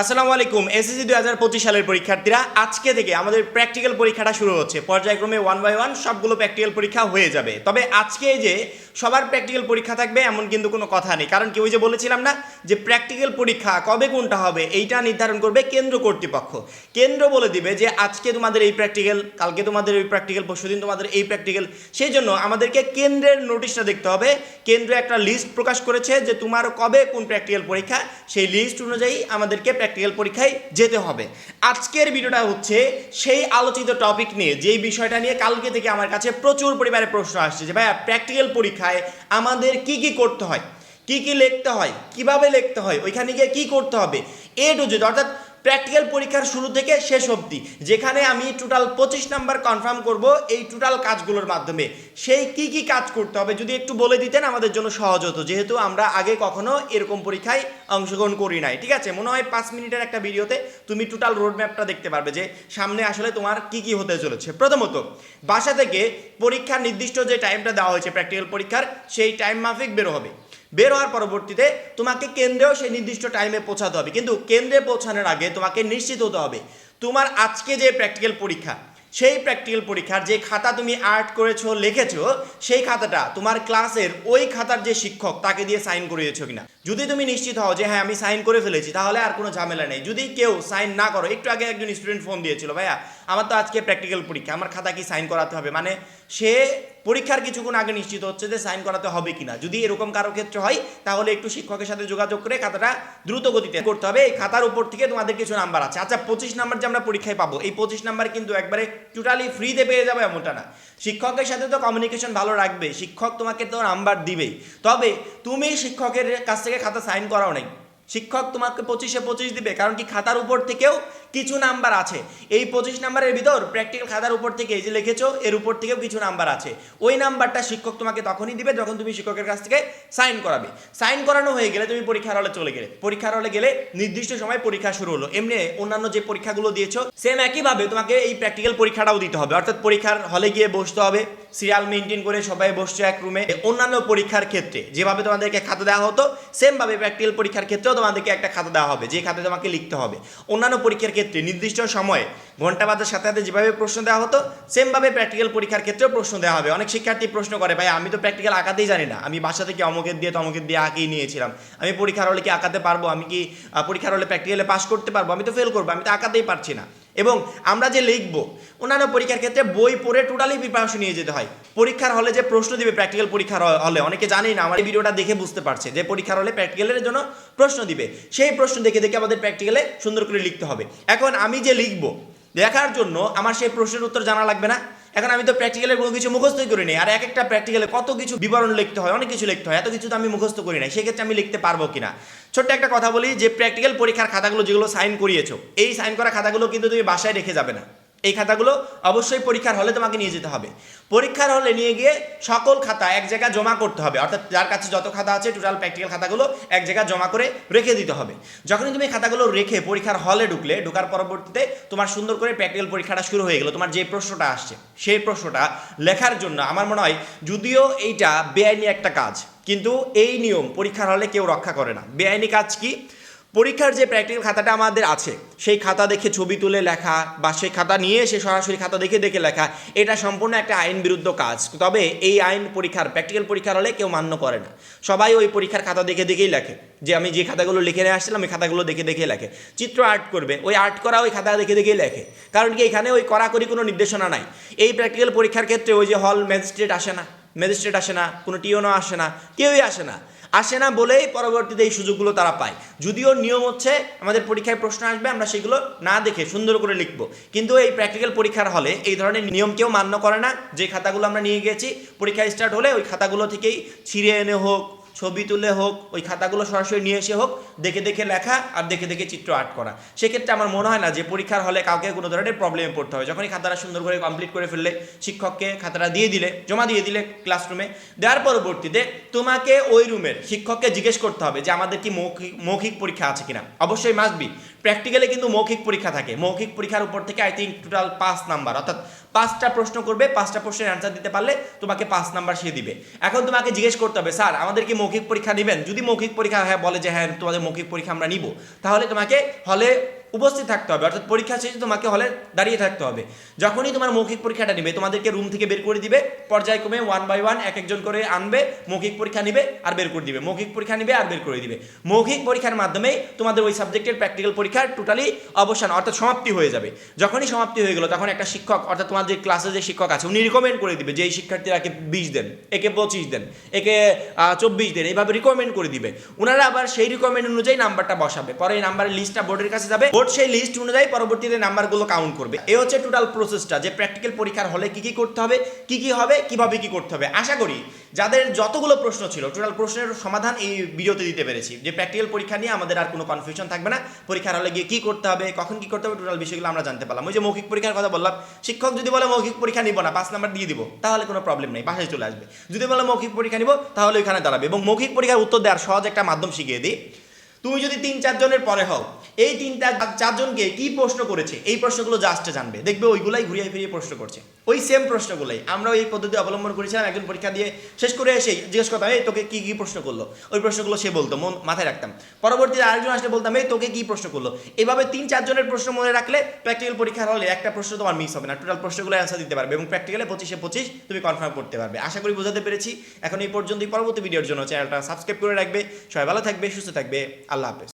আসসালামু আলাইকুম এসএসসি দুই হাজার পঁচিশ সালের পরীক্ষার্থীরা, আজকে থেকে আমাদের প্র্যাকটিক্যাল পরীক্ষাটা শুরু হচ্ছে। পর্যায়ক্রমে ওয়ান বাই ওয়ান সবগুলো প্র্যাকটিক্যাল পরীক্ষা হয়ে যাবে। তবে আজকে যে সবার প্র্যাকটিক্যাল পরীক্ষা থাকবে, এমন কিন্তু কোনো কথা নেই। কারণ কি ওই যে বলেছিলাম না, যে প্র্যাকটিক্যাল পরীক্ষা কবে কোনটা হবে, এইটা নির্ধারণ করবে কেন্দ্র কর্তৃপক্ষ। কেন্দ্র বলে দিবে যে, আজকে তোমাদের এই প্র্যাকটিক্যাল কালকে তোমাদের এই প্র্যাকটিক্যাল পরশুদিন তোমাদের এই প্র্যাকটিক্যাল সেই জন্য আমাদেরকে কেন্দ্রের নোটিশটা দেখতে হবে। কেন্দ্র একটা লিস্ট প্রকাশ করেছে যে, তোমার কবে কোন প্র্যাকটিক্যাল পরীক্ষা, সেই লিস্ট অনুযায়ী আমাদেরকে প্র্যাকটিক্যাল পরীক্ষায় যেতে হবে। আজকের ভিডিওটা হচ্ছে সেই আলোচিত টপিক নিয়ে, যেই বিষয়টা নিয়ে কালকে থেকে আমার কাছে প্রচুর পরিমাণে প্রশ্ন আসছে যে, ভাইয়া প্র্যাকটিক্যাল পরীক্ষায় আমাদের কি কি করতে হয়? কি কি লিখতে হয়? কীভাবে লিখতে হয়? ওইখানে গিয়ে কি করতে হবে? এ টু জেড অর্থাৎ প্র্যাকটিক্যাল পরীক্ষার শুরু থেকে শেষ অবধি, যেখানে আমি টোটাল পঁচিশ নাম্বার কনফার্ম করব এই টোটাল কাজগুলোর মাধ্যমে। সেই কি কি কাজ করতে হবে যদি একটু বলে দিতেন আমাদের জন্য সহজ হতো, যেহেতু আমরা আগে কখনো এরকম পরীক্ষায় অংশগ্রহণ করি নাই। ঠিক আছে, মনে হয় পাঁচ মিনিটের একটা ভিডিওতে তুমি টোটাল রোড ম্যাপটা দেখতে পারবে যে সামনে আসলে তোমার কি কি হতে চলেছে। প্রথমত, বাসা থেকে পরীক্ষার নির্দিষ্ট যে টাইমটা দেওয়া হয়েছে প্র্যাকটিক্যাল পরীক্ষার, সেই টাইম মাফিক বেরো হবে। বের হওয়ার পরবর্তীতে তোমাকে কেন্দ্রেও সেই নির্দিষ্ট টাইমে পৌঁছাতে হবে। কিন্তু কেন্দ্রে পৌঁছানোর আগে তোমাকে নিশ্চিত হতে হবে, তোমার আজকে যে প্র্যাকটিক্যাল পরীক্ষা, সেই প্র্যাকটিক্যাল পরীক্ষার যে খাতা তুমি আর্ট করেছ, লিখেছো, সেই খাতাটা তোমার ক্লাসের ওই খাতার যে শিক্ষক, তাকে দিয়ে সাইন করিয়েছো কিনা। যদি তুমি নিশ্চিত হও যে হ্যাঁ আমি সাইন করে ফেলেছি, তাহলে আর কোনো ঝামেলা নেই। যদি কেউ সাইন না করো, একটু আগে একজন স্টুডেন্ট ফোন দিয়েছিল, ভাইয়া, আমার তো আজকে প্র্যাকটিক্যাল পরীক্ষা, আমার খাতা কি সাইন করাতে হবে? মানে সে পরীক্ষার কিছুক্ষণ আগে নিশ্চিত হচ্ছে যে সাইন করাতে হবে কিনা। যদি এরকম কারও ক্ষেত্রে হয়, তাহলে একটু শিক্ষকের সাথে যোগাযোগ করে খাতাটা দ্রুত গতিতে করতে হবে। এই খাতার উপর থেকে তোমাদের কিছু নাম্বার আছে। আচ্ছা পঁচিশ নাম্বার যে আমরা পরীক্ষায় পাবো, এই পঁচিশ নাম্বার কিন্তু একবারে টোটালি ফ্রিতে পেয়ে যাবে এমনটা না। শিক্ষকের সাথে তো কমিউনিকেশন ভালো রাখবে। শিক্ষক তোমাকে তো নাম্বার দিবেই। তবে তুমি শিক্ষকের কাছ থেকে খাতা সাইন করাও নাই। শিক্ষক তোমাকে পঁচিশে পঁচিশ দিবে। কারণ কি খাতার উপর থেকেও কিছু নাম্বার আছে। এই পঁচিশ নাম্বারের ভিতর প্র্যাকটিক্যাল খাতার উপর থেকে এই যে লিখেছো, এর উপর থেকেও কিছু নাম্বার আছে। ওই নাম্বারটা শিক্ষক তোমাকে তখনই দিবে যখন তুমি শিক্ষকের কাছ থেকে সাইন করাবে। সাইন করানো হয়ে গেলে তুমি পরীক্ষার হলে চলে গেলে। পরীক্ষার হলে গেলে নির্দিষ্ট সময় পরীক্ষা শুরু হলো। এমনি অন্যান্য যে পরীক্ষাগুলো দিয়েছ সেম একইভাবে তোমাকে এই প্র্যাকটিক্যাল পরীক্ষাটাও দিতে হবে। অর্থাৎ পরীক্ষার হলে গিয়ে বসতে হবে সিরিয়াল মেনটেন করে সবাই বসছে এক রুমে অন্যান্য পরীক্ষার ক্ষেত্রে যেভাবে তোমাদেরকে খাতা দেওয়া হতো সেমভাবে প্র্যাকটিক্যাল পরীক্ষার ক্ষেত্রেও তোমাদেরকে একটা খাতা দেওয়া হবে, যে খাতে তোমাকে লিখতে হবে। অন্যান্য পরীক্ষার ক্ষেত্রে নির্দিষ্ট সময়ে ঘণ্টা বাজার সাথে সাথে যেভাবে প্রশ্ন দেওয়া হতো, সেমভাবে প্র্যাকটিক্যাল পরীক্ষার ক্ষেত্রেও প্রশ্ন দেওয়া হবে। অনেক শিক্ষার্থী প্রশ্ন করে, ভাই, আমি তো প্র্যাকটিক্যাল আঁকাতেই জানি না। আমি বাসা থেকে অমুকের দিয়ে তমুকের দিয়ে আঁকিয়ে নিয়েছিলাম। আমি পরীক্ষার হলে কি আঁকাতে পারব? আমি কি পরীক্ষার হলে প্র্যাকটিক্যালে পাস করতে পারব? আমি তো ফেল করব। আমি তো আঁকাতেই পারছি না। এবং আমরা যে লিখব, অন্যান্য পরীক্ষার ক্ষেত্রে বই পড়ে টোটালি প্রিপারেশন নিয়ে যেতে হয়। পরীক্ষার হলে যে প্রশ্ন দিবে প্র্যাকটিক্যাল পরীক্ষার হলে, অনেকে জানেই না, আমার এই ভিডিওটা দেখে বুঝতে পারছে যে পরীক্ষার হলে প্র্যাকটিক্যালের জন্য প্রশ্ন দিবে। সেই প্রশ্ন দেখে দেখে আমাদের প্র্যাকটিক্যালে সুন্দর করে লিখতে হবে। এখন আমি যে লিখব, দেখার জন্য আমার সেই প্রশ্নের উত্তর জানা লাগবে না। এখন আমি তো প্র্যাকটিক্যালের কোনো কিছু মুখস্থই করি নাই আর এক একটা প্র্যাকটিক্যালে কত কিছু বিবরণ লিখতে হয়, অনেক কিছু লিখতে হয়, এত কিছু তো আমি মুখস্থ করি নাই, সেক্ষেত্রে আমি লিখতে পারব কিনা? ছোট্ট একটা কথা বলি যে প্র্যাকটিক্যাল পরীক্ষার খাতাগুলো যেগুলো সাইন করিয়েছো, এই সাইন করা খাতাগুলো কিন্তু তুমি বাসায় রেখে যাবে না। এই খাতাগুলো অবশ্যই পরীক্ষার হলে তোমাকে নিয়ে যেতে হবে। পরীক্ষার হলে নিয়ে গিয়ে সকল খাতা এক জায়গায় জমা করতে হবে। অর্থাৎ যার কাছে যত খাতা আছে টোটাল প্র্যাকটিক্যাল খাতাগুলো এক জায়গায় জমা করে রেখে দিতে হবে। যখনই তুমি খাতাগুলো রেখে পরীক্ষার হলে ঢুকলে, ঢোকার পরবর্তীতে তোমার সুন্দর করে প্র্যাকটিক্যাল পরীক্ষাটা শুরু হয়ে গেলো। তোমার যে প্রশ্নটা আসছে, সেই প্রশ্নটা লেখার জন্য আমার মনে হয় যদিও এইটা বেআইনি একটা কাজ, কিন্তু এই নিয়ম পরীক্ষার হলে কেউ রক্ষা করে না। বেআইনি কাজ কি? পরীক্ষার যে প্র্যাকটিক্যাল খাতাটা আমাদের আছে, সেই খাতা দেখে ছবি তুলে লেখা বা সেই খাতা নিয়ে এসে সরাসরি খাতা দেখে দেখে লেখা, এটা সম্পূর্ণ একটা আইন বিরুদ্ধ কাজ। তবে এই আইন পরীক্ষার প্র্যাকটিক্যাল পরীক্ষার হলে কেউ মান্য করে না। সবাই ওই পরীক্ষার খাতা দেখে দেখেই লেখে। যে আমি যে খাতাগুলো লিখে নিয়ে আসছিলাম, ওই খাতাগুলো দেখে দেখে লেখে। চিত্র আর্ট করবে, ওই আর্ট করা ওই খাতা দেখে দেখেই লেখে। কারণ কি এখানে ওই কড়াকড়ি কোনো নির্দেশনা নাই। এই প্র্যাকটিক্যাল পরীক্ষার ক্ষেত্রে ওই যে হল ম্যাজিস্ট্রেট আসে না ম্যাজিস্ট্রেট আসে না, কোনো টিওনও আসে না, কেউই আসে না। আসে না বলেই পরবর্তীতে এই সুযোগগুলো তারা পায়। যদিও নিয়ম হচ্ছে, আমাদের পরীক্ষায় প্রশ্ন আসবে, আমরা সেগুলো না দেখে সুন্দর করে লিখব। কিন্তু এই প্র্যাকটিক্যাল পরীক্ষার হলে এই ধরনের নিয়ম কেউ মান্য করে না। যে খাতাগুলো আমরা নিয়ে গেছি, পরীক্ষা স্টার্ট হলে ওই খাতাগুলো থেকেই ছিঁড়ে এনে হোক ছবি তুলে হোক, ওই খাতাগুলো সরাসরি নিয়ে এসে হোক, দেখে দেখে লেখা আর দেখে দেখে চিত্র আর্ট করা। সেক্ষেত্রে আমার মনে হয় না যে পরীক্ষার হলে কাউকে কোনো ধরনের প্রবলেমে পড়তে হবে। যখনই খাতাটা সুন্দর করে কমপ্লিট করে ফেললে শিক্ষককে খাতাটা দিয়ে দিলে, জমা দিয়ে দিলে ক্লাসরুমে দেওয়ার পরবর্তীতে তোমাকে ওই রুমের শিক্ষককে জিজ্ঞেস করতে হবে যে আমাদের কি মৌখিক মৌখিক পরীক্ষা আছে কিনা? অবশ্যই মাস্ট বি প্র্যাকটিক্যালে কিন্তু মৌখিক পরীক্ষা থাকে। মৌখিক পরীক্ষার উপর থেকে আই থিঙ্ক টোটাল পাঁচ নাম্বার, অর্থাৎ পাঁচটা প্রশ্ন করবে, পাঁচটা প্রশ্নের অ্যান্সার দিতে পারলে তোমাকে পাঁচ নাম্বার সে দিবে। এখন তোমাকে জিজ্ঞেস করতে হবে, স্যার, আমাদের কি মৌখিক পরীক্ষা নেবেন। যদি মৌখিক পরীক্ষা হ্যাঁ বলে যে হ্যাঁ তোমাদের মৌখিক পরীক্ষা আমরা নিব, তাহলে তোমাকে হলে উপস্থিত থাকতে হবে, অর্থাৎ পরীক্ষা শেষে তোমাকে হলে দাঁড়িয়ে থাকতে হবে। যখনই তোমার মৌখিক পরীক্ষাটা নিবে, তোমাদেরকে রুম থেকে বের করে দিবে, পর্যায়ক্রমে ওয়ান বাই ওয়ান এক একজন করে আনবে, মৌখিক পরীক্ষা নিবে আর বের করে দিবে, মৌখিক পরীক্ষা নিবে আর বের করে দিবে। মৌখিক পরীক্ষার মাধ্যমেই তোমাদের ওই সাবজেক্টের প্র্যাকটিক্যাল পরীক্ষার টোটালি অবসান, অর্থাৎ সমাপ্তি হয়ে যাবে। যখনই সমাপ্তি হয়ে গেল, তখন একটা শিক্ষক, অর্থাৎ তোমাদের ক্লাসে যে শিক্ষক আছে, উনি রিকমেন্ড করে দিবে যে এই শিক্ষার্থীরা একে বিশ দেন, একে পঁচিশ দেন, একে চব্বিশ দেন, এইভাবে রিকমেন্ড করে দিবে। ওনারা আবার সেই রিকমেন্ড অনুযায়ী নাম্বারটা বসাবে, পরে এই নাম্বারের লিস্টটা বোর্ডের কাছে যাবে বোর্ড সেই লিস্ট অনুযায়ী পরবর্তীতে নাম্বারগুলো কাউন্ট করবে। এ হচ্ছে টোটাল প্রসেসটা যে প্র্যাকটিক্যাল পরীক্ষার হলে কি কি করতে হবে, কি কি হবে, কীভাবে কি করতে হবে। আশা করি যাদের যতগুলো প্রশ্ন ছিল টোটাল প্রশ্নের সমাধান এই ভিডিওতে দিতে পেরেছি। যে প্র্যাকটিক্যাল পরীক্ষা নিয়ে আমাদের আর কোনো কনফিউশন থাকবে না, পরীক্ষার হলে গিয়ে কি করতে হবে, কখন কি করতে হবে টোটাল বিষয়গুলো আমরা জানতে পারলাম। ওই যে মৌখিক পরীক্ষার কথা বললাম, শিক্ষক যদি বলে মৌখিক পরীক্ষা নিব না, পাঁচ নাম্বার দিয়ে দিব, তাহলে কোনো প্রবলেম নেই, বাসায় চলে আসবে। যদি বলে মৌখিক পরীক্ষা নিব, তাহলে ওইখানে দাঁড়াবে। এবং মৌখিক পরীক্ষার উত্তর দেওয়ার সহজ একটা মাধ্যম শিখিয়ে দিই। তুমি যদি তিন চারজনের পরে হও, এই তিনটা চারজনকে কি প্রশ্ন করেছে? এই প্রশ্নগুলো জাস্টে জানবে। দেখবে ওইগুলাই ঘুরিয়ে ফিরিয়ে প্রশ্ন করছে। ওই সেম প্রশ্নগুলোই। আমরা এই পদ্ধতি অবলম্বন করেছিলাম, একজন পরীক্ষা দিয়ে শেষ করে এসে জিজ্ঞেস করতাম, এই, তোকে কি কি প্রশ্ন করল? ওই প্রশ্নগুলো সে বলতো, মন, মাথায় রাখতাম। পরবর্তীতে আরেকজন আসলে বলতাম, এই, তোকে কি প্রশ্ন করল? এভাবে তিন চারজনের প্রশ্ন মনে রাখলে প্র্যাকটিক্যাল পরীক্ষার হলে একটা প্রশ্ন তোমার মিস হবে না। টোটাল প্রশ্নগুলো অ্যান্সার দিতে পারবে এবং প্র্যাকটিক্যালে পঁচিশে পঁচিশ তুমি কনফার্ম করতে পারবে। আশা করি বোঝাতে পেরেছি। এখন এই পর্যন্তই। পরবর্তী ভিডিওর জন্য চ্যানেলটা সাবস্ক্রাইব করে রাখবে। সবাই ভালো থাকবে, সুস্থ থাকবে। a lápiz.